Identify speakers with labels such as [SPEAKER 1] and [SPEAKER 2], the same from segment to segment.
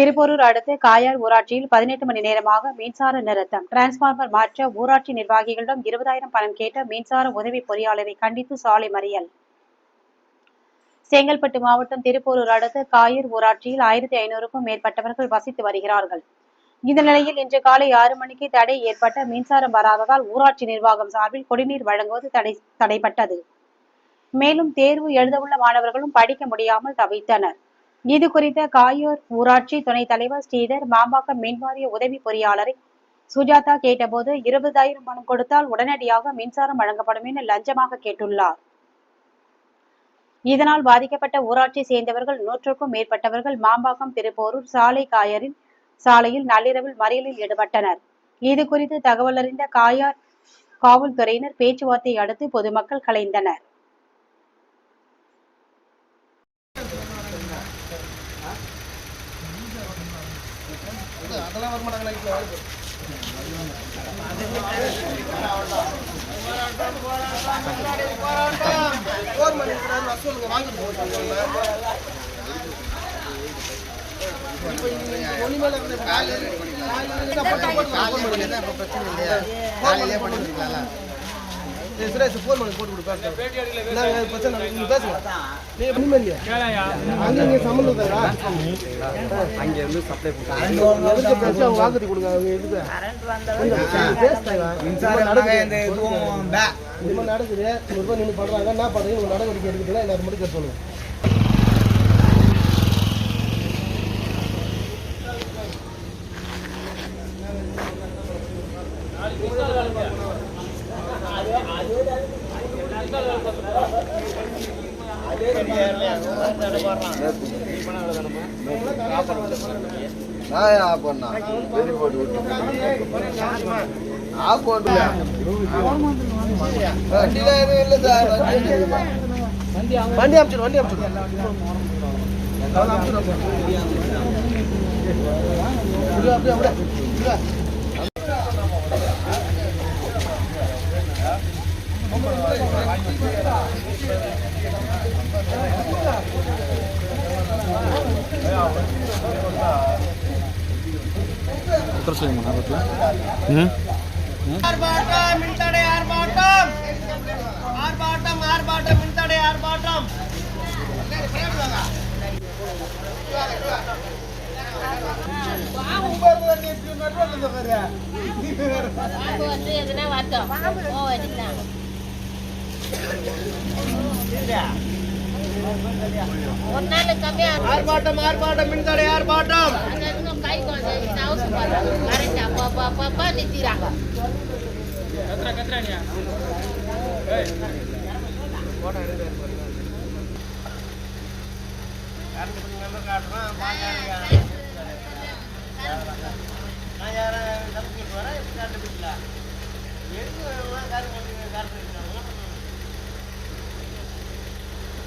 [SPEAKER 1] திருப்போரூர் அடுத்து காயார் ஊராட்சியில் பதினெட்டு மணி நேரமாக மின்சார நிறுத்தம். டிரான்ஸ்பார்மர் மாற்ற ஊராட்சி நிர்வாகிகளிடம் இருபதாயிரம் பணம் கேட்ட மின்சார உதவி பொறியாளரை கண்டித்து சாலை மறியல். செங்கல்பட்டு மாவட்டம் திருப்போரூர் அடுத்து காயூர் ஊராட்சியில் ஆயிரத்தி ஐநூறுக்கும் மேற்பட்டவர்கள் வசித்து வருகிறார்கள். இந்த நிலையில் இன்று காலை ஆறு மணிக்கு தடை ஏற்பட்ட மின்சாரம் வராததால் ஊராட்சி நிர்வாகம் சார்பில் குடிநீர் வழங்குவது தடை தடைப்பட்டது. மேலும் தேர்வு எழுதவுள்ள மாணவர்களும் படிக்க முடியாமல் தவித்தனர். இது குறித்த காயூர் ஊராட்சி துணைத் தலைவர் ஸ்ரீதர் மாம்பாக்கம் மின்வாரிய உதவி பொறியாளரை சுஜாதா கேட்டபோது இருபதாயிரம் பணம் கொடுத்தால் உடனடியாக மின்சாரம் வழங்கப்படும் என லஞ்சமாக கேட்டுள்ளார். இதனால் பாதிக்கப்பட்ட ஊராட்சியை சேர்ந்தவர்கள் நூற்றுக்கும் மேற்பட்டவர்கள் மாம்பாக்கம் திருப்போரூர் சாலை காயரின் சாலையில் நள்ளிரவில் மறியலில் ஈடுபட்டனர். இது குறித்து தகவல் அறிந்த காயார் காவல்துறையினர் பேச்சுவார்த்தையை அடுத்து பொதுமக்கள் கலைந்தனர்.
[SPEAKER 2] அதெல்லாம் வரமாட்டாங்களா இப்போ கவர்மெண்ட் இருக்கிறாரு. வர சொல்லுங்க வாங்கிட்டு இருக்கிற காலையில போட்டா போட்டு காலையிலே பண்ணிக்கலாம் சுரேஷ் ஃபோன் பண்ணி போட்டு கொடு பேசுறேன். நாங்கள் பிரச்சனை இல்லை. நீங்க பேசுங்க நீ ஒண்ணுமே இல்லையா அங்கே இங்கே சம்மந்தம் தரா
[SPEAKER 3] அங்க இருந்து சப்ளை
[SPEAKER 2] எதுக்கு பேசி அவங்க வாக்குறுதி கொடுங்க அவங்க எதுக்கு பேசுறாங்க நடக்குது. நின்று பண்றாங்க. என்ன பண்றீங்க? உங்க நடவடிக்கை எடுக்கிறதுல எல்லாரும் மட்டும் கேட்டு சொல்லுங்க
[SPEAKER 3] நான் ஆஃப் பண்ணா வெளி போட்டு விட்டு ஆஃப் போட்டு வண்டியில எதுவும் இல்லை சார் வண்டி
[SPEAKER 2] வண்டி அமிச்சிடும் வண்டி அமிச்சிடும் அப்படியே அப்படியே அப்படியே
[SPEAKER 4] ஆர்ப்பாட்டம் மின்தடை ஆர்ப்பாட்டம். ஆர்ப்பாட்டம் ஆர்ப்பாட்டம் மின்தடை ஆர்ப்பாட்டம்.
[SPEAKER 5] எதுனா வரட்டும்
[SPEAKER 4] ஆர்ப்பாட்டம் ஆர்ப்பாட்டம் மின்தடை ஆர்ப்பாட்டம்.
[SPEAKER 5] அது இன்னும் கை கொஞ்சம் அவசரம் பாருங்க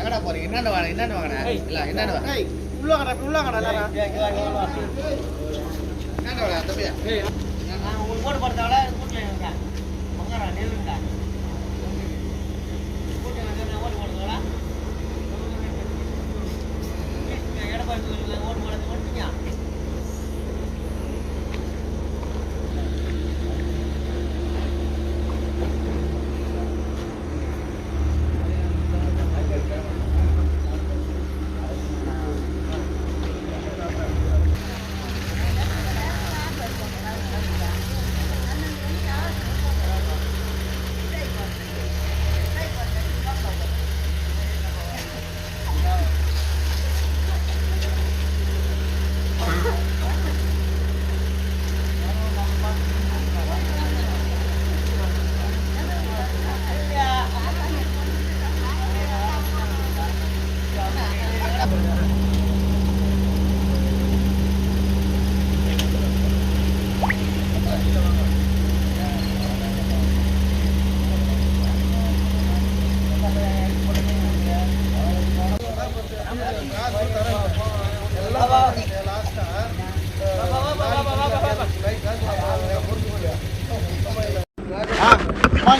[SPEAKER 3] எங்கடா போறீங்க என்னென்ன வாங்க என்னென்ன வாங்கடா? இல்ல என்னென்ன வாங்க?
[SPEAKER 2] உள்ள கடை உள்ள கடை
[SPEAKER 3] என்னென்ன வாங்க தம்பியா?
[SPEAKER 4] உங்களுக்கு போட்டு போறதால கூட்டில் இருங்க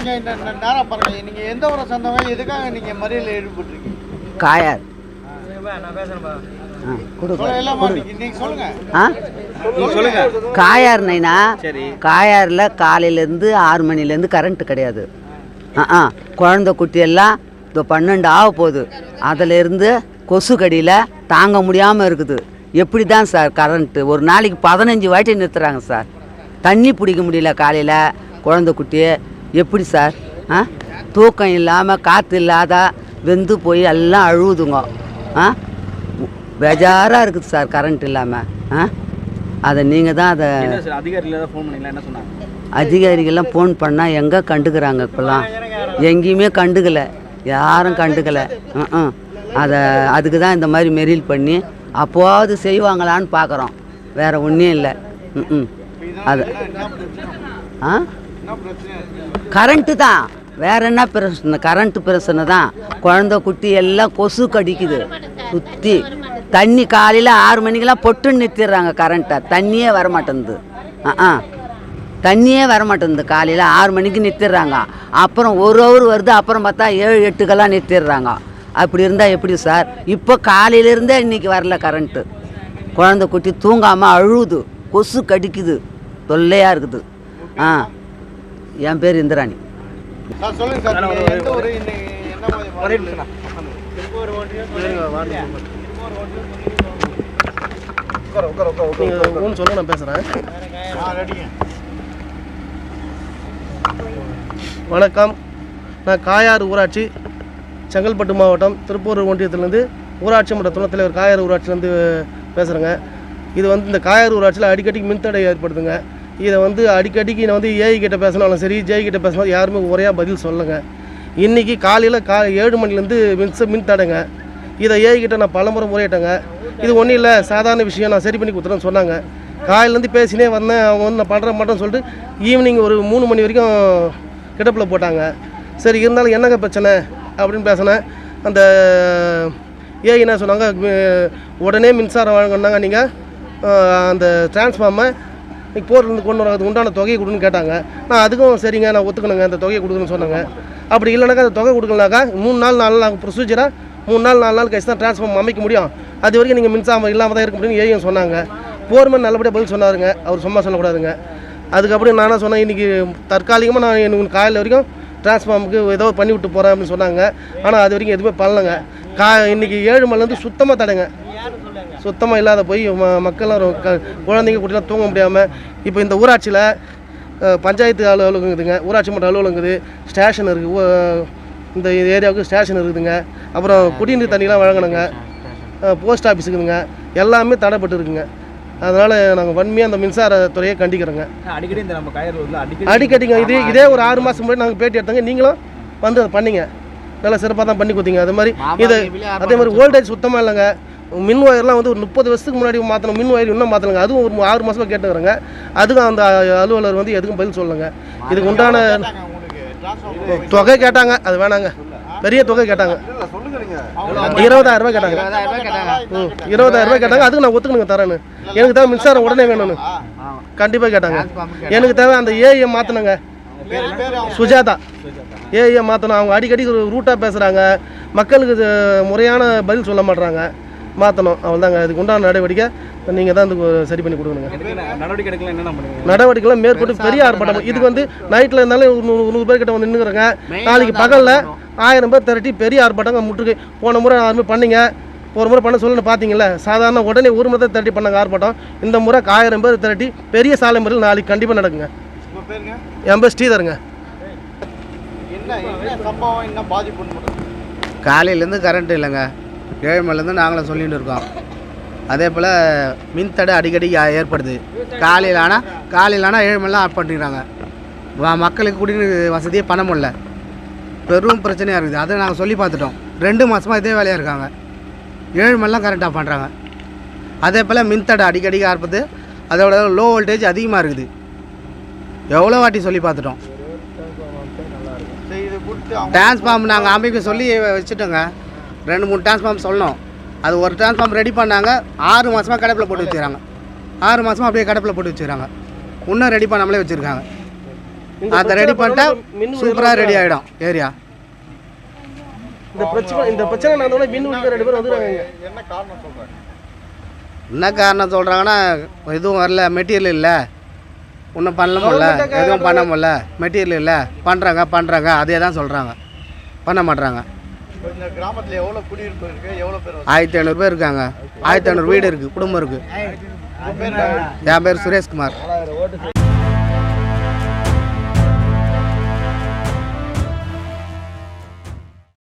[SPEAKER 6] வாங்க இந்த இந்த நேரம் பாருங்க. நீங்க எந்த ஊரை சொந்தவங்க எதுக்காக நீங்க மறியல் ஈடுபட்டிருக்கீங்க
[SPEAKER 7] காயார். காயார்னா காயாரில் காலையிலேருந்து ஆறு மணிலேருந்து கரண்ட் கிடையாது. ஆ ஆ. குழந்த குட்டியெல்லாம் இப்போ பன்னெண்டு ஆக போகுது. அதிலேருந்து கொசு கடியில் தாங்க முடியாமல் இருக்குது. எப்படி தான் சார் கரண்ட்டு? ஒரு நாளைக்கு பதினஞ்சு வாட்டி நிறுத்துறாங்க சார். தண்ணி பிடிக்க முடியல காலையில் குழந்த குட்டியை. எப்படி சார்? ஆ? தூக்கம் இல்லாமல் காற்று இல்லாத வெந்து போய் எல்லாம் அழுவுதுங்க. ஆ? பெஜாராக இருக்குது சார் கரண்ட் இல்லாமல் ஆ? அதை நீங்கள் தான் அதை அதிகாரிகள்லாம் ஃபோன் பண்ணால் எங்கே கண்டுக்கிறாங்க இப்போல்லாம்? எங்கேயுமே கண்டுக்கல. யாரும் கண்டுக்கல. ம் அதை அதுக்கு தான் இந்த மாதிரி மெரில் பண்ணி அப்போது செய்வாங்களான்னு பார்க்குறோம் வேற ஒன்றும் இல்லை. ம் அது ஆ? கரண்ட்டு தான். வேற என்ன பிரச்சனை? கரண்ட்டு பிரச்சனை தான். குழந்த குட்டி எல்லாம் கொசு கடிக்குது. சுற்றி தண்ணி காலையில் ஆறு மணிக்கெல்லாம் பொட்டுன்னு நிறுத்திடுறாங்க கரண்ட்டை. தண்ணியே வர ஆ ஆ. தண்ணியே வர காலையில் ஆறு மணிக்கு நிறுத்திடுறாங்க. அப்புறம் ஒரு ஹவர் வருது. அப்புறம் பார்த்தா ஏழு எட்டுக்கெல்லாம் நிறுத்திடுறாங்க. அப்படி இருந்தால் எப்படி சார்? இப்போ காலையிலேருந்தே இன்னைக்கு வரல கரண்ட்டு. குழந்த குட்டி தூங்காமல் அழுகுது. கொசு கடிக்குது. தொல்லையாக இருக்குது. ஆ. என் பேர் இந்திராணி.
[SPEAKER 6] சார் சொல்லுங்க
[SPEAKER 2] நான் பேசுகிறேன் வணக்கம். நான் காயாறு ஊராட்சி செங்கல்பட்டு மாவட்டம் திருப்பூர் ஒன்றியத்திலேருந்து ஊராட்சி மன்ற துணைத் தலைவர் காயாறு ஊராட்சியிலேருந்து பேசுகிறேங்க இது வந்து இந்த காயாறு ஊராட்சியில் அடிக்கடி மின்தடை ஏற்படுதுங்க. இதை வந்து அடிக்கடிக்கு நான் வந்து ஏஐ கிட்ட பேசினாலும் சரி ஜேஐ கிட்ட பேசினாலும் யாருமே ஒரே பதில் சொல்லுங்கள் இன்றைக்கி காலையில் கா ஏழு மணிலேருந்து மின்ச மின் தடைங்க. இதை ஏஐ கிட்ட நான் பலமுறை முறையிட்டேங்க. இது ஒன்றும் இல்லை சாதாரண விஷயம் நான் சரி பண்ணி கொடுத்துறேன்னு சொன்னாங்க. காலையிலேருந்து பேசினே வந்தேன் அவங்க வந்து நான் பண்ணுற மாட்டேன்னு சொல்லிட்டு ஈவினிங் ஒரு மூணு மணி வரைக்கும் கிடப்பில் போட்டாங்க. சரி இருந்தாலும் என்னங்க பிரச்சனை? அப்படின்னு பேசினேன். அந்த ஏ என்ன சொன்னாங்க? உடனே மின்சாரம் வழங்கினாங்க நீங்கள் அந்த டிரான்ஸ்ஃபார்மை இன்றைக்கி போர்லேருந்து கொண்டு வர அதுக்கு உண்டான தொகையை கொடுன்னு கேட்டாங்க. நான் அதுக்கும் சரிங்க நான் ஒத்துக்கணுங்க அந்த தொகையை கொடுக்குன்னு சொன்னாங்க. அப்படி இல்லைனாக்கா அந்த தொகை கொடுக்கலனாக்கா மூணு நாள் நாலு நாள் ப்ரொசீஜராக மூணு நாள் நாலு நாள் கழிச்சு தான் டிரான்ஸ்ஃபார்ம் அமைக்க முடியும். அது வரைக்கும் நீங்கள் மின்சாரம் இல்லாமல் தான் இருக்க முடியும்னு ஏயும் சொன்னாங்க. போர்மேன் நல்லபடியாக பதில் சொன்னாருங்க. அவர் சும்மா சொல்லக்கூடாதுங்க. அதுக்கப்புறம் நானாக சொன்னேன் இன்றைக்கி தற்காலிகமாக நான் எனக்கு காலையில் வரைக்கும் டிரான்ஸ்ஃபார்முக்கு ஏதோ பண்ணி விட்டு போகிறேன் அப்படின்னு சொன்னாங்க. ஆனால் அது வரைக்கும் எதுவுமே பண்ணலைங்க. கா இன்றைக்கி ஏழு மணிலேருந்து சுத்தமாக தடைங்க. சுத்தமாக இல்லாத போய் ம- மக்கள்லாம் ரொ- க- குழந்தைங்க குட்டிலாம் தூங்க முடியாமல் இப்போ இந்த ஊராட்சியில் பஞ்சாயத்து அலுவலகம் இருக்குதுங்க. ஊராட்சி மன்ற அலுவலகம் இருக்குது. ஸ்டேஷன் இருக்குது இந்த ஏரியாவுக்கு ஸ்டேஷன் இருக்குதுங்க. அப்புறம் குடிநீர் தண்ணிலாம் வழங்கணுங்க. போஸ்ட் ஆஃபீஸ் இருக்குதுங்க எல்லாமே தடைப்பட்டு இருக்குங்க. அதனால் நாங்கள் வன்மையாக அந்த மின்சாரத்துறையை கண்டிக்கிறோங்க.
[SPEAKER 8] அடிக்கடி இந்த நம்ம அடிக்கடி
[SPEAKER 2] அடிக்கடிங்க. இது இதே ஒரு ஆறு மாதம் முன்னாடி நாங்கள் பேட்டி எடுத்தோங்க. நீங்களும் வந்து அதை பண்ணீங்க. நல்லா சிறப்பாக தான் பண்ணி கொடுத்தீங்க. அது மாதிரி இது அதே மாதிரி ஓல்டேஜ் சுத்தமாக இல்லைங்க. மின் ஒயர்லாம் வந்து ஒரு முப்பது வருஷத்துக்கு முன்னாடி மாற்றணும் மின் ஒயர் இன்னும் மாற்றணுங்க அதுவும் ஒரு ஆறு மாதமாக கேட்டுக்கிறாங்க அதுக்கும் அந்த அலுவலர் வந்து எதுக்கும் பதில் சொல்லுங்க இதுக்கு உண்டான தொகை கேட்டாங்க அது வேணாங்க. பெரிய தொகை கேட்டாங்க. இருபதாயிரம் ரூபாய் கேட்டாங்க. ம் இருபதாயிரம் ரூபாய் கேட்டாங்க அதுக்கு நான் ஒத்துக்கணுங்க தரேன்னு. எனக்கு தேவை மின்சாரம் உடனே வேணும்னு. கண்டிப்பாக கேட்டாங்க. எனக்கு தேவை அந்த ஏஐ மாற்றணுங்க சுஜாதா. ஏஐ மாற்றணும் அவங்க அடிக்கடி ரூட்டாக பேசுகிறாங்க மக்களுக்கு முறையான பதில் சொல்ல மாட்டுறாங்க மாற்றணும் அவ்வளோதாங்க அதுக்கு உண்டான நடவடிக்கை நீங்கள் தான் இதுக்கு சரி பண்ணி கொடுக்கணுங்க. நடவடிக்கைலாம் மேற்கொண்டு பெரிய ஆர்ப்பாட்டம். இதுக்கு வந்து நைட்டில் இருந்தாலும் ஒரு நூறு நூறு பேர் கிட்ட வந்து நின்றுக்கிறேங்க நாளைக்கு பகலில் ஆயிரம் பேர் திரட்டி பெரிய ஆர்ப்பாட்டம் முற்றுகை. போன முறை ஆர்மி பண்ணீங்க. ஒரு முறை பண்ண சொல்லி பார்த்தீங்கல்ல சாதாரண உடனே ஒரு முறை தான் திரட்டி பண்ணாங்க ஆர்ப்பாட்டம். இந்த முறை ஆயிரம் பேர் திரட்டி பெரிய சாலை முறையில் நாளைக்கு கண்டிப்பாக நடக்குங்க. என் பேர் ஸ்ரீதருங்க.
[SPEAKER 6] என்ன என்ன சம்பவம் என்ன பாதிப்புன்னு மட்டும்
[SPEAKER 9] காலையிலேருந்து கரண்ட் இல்லைங்க. ஏழு மணிலேருந்து நாங்களும் சொல்லிட்டு இருக்கோம். அதே போல் மின்தடை அடிக்கடி ஏ- ஏற்படுது. காலையில் ஆனால் காலையில் ஆனால் ஏழு மணிலாம் ஆஃப் பண்ணிடுறாங்க வ- மக்களுக்கு குடிநீர் வசதியே பண்ண முடியல. பெரும் பிரச்சனையாக இருக்குது. அதை நாங்கள் சொல்லி பார்த்துட்டோம். ரெண்டு மாதமாக இதே வேலையாக இருக்காங்க. ஏழு மணிலாம் கரண்ட் ஆஃப் பண்ணுறாங்க அதே போல் மின்தடை அடிக்கடி ஆற்பது அதோட லோ வோல்டேஜ் அதிகமாக இருக்குது. எவ்வளோ வாட்டி சொல்லி பார்த்துட்டோம். டிரான்ஸ்ஃபார்ம் நாங்கள் அமைக்க சொல்லி வச்சுட்டோங்க. ரெண்டு மூணு டிரான்ஸ்ஃபார்ம் சொன்னோம் அது ஒரு டிரான்ஸ்ஃபார்ம் ரெடி பண்ணாங்க ஆறு மாதமாக கடப்பில் போட்டு வச்சுக்கிறாங்க. ஆறு மாதமாக அப்படியே கடப்பில் போட்டு வச்சுக்கிறாங்க. இன்னும் ரெடி பண்ணாமலே வச்சுருக்காங்க. அதை ரெடி பண்ணிட்டா
[SPEAKER 2] பண்ணா
[SPEAKER 9] சூப்பராக ரெடி ஆகிடும் ஏரியா.
[SPEAKER 2] இந்த பிரச்சனை இந்த பிரச்சனை நடந்தோட மின் ரெண்டு.
[SPEAKER 6] என்ன காரணம் சொல்றாங்க
[SPEAKER 9] என்ன காரணம் சொல்கிறாங்கன்னா எதுவும் வரல மெட்டீரியல் இல்லை. ஒன்றும் பண்ணல முடியல எதுவும் பண்ண முடியல மெட்டீரியல் இல்லை. பண்ணுறாங்க பண்ணுறாங்க அதே தான் சொல்கிறாங்க பண்ண மாட்றாங்க.
[SPEAKER 6] இப்ப இந்த கிராமத்துல எவ்வளவு குடியிருப்பு இருக்கு? எவ்வளவு பேர் வசதி?
[SPEAKER 9] ஆயிரத்தி ஐநூறு பேர் இருக்காங்க. ஆயிரத்தி ஐநூறு வீடு இருக்குது குடும்பம் இருக்குது
[SPEAKER 6] என்ன?
[SPEAKER 9] என் பேர் சுரேஷ்குமார்.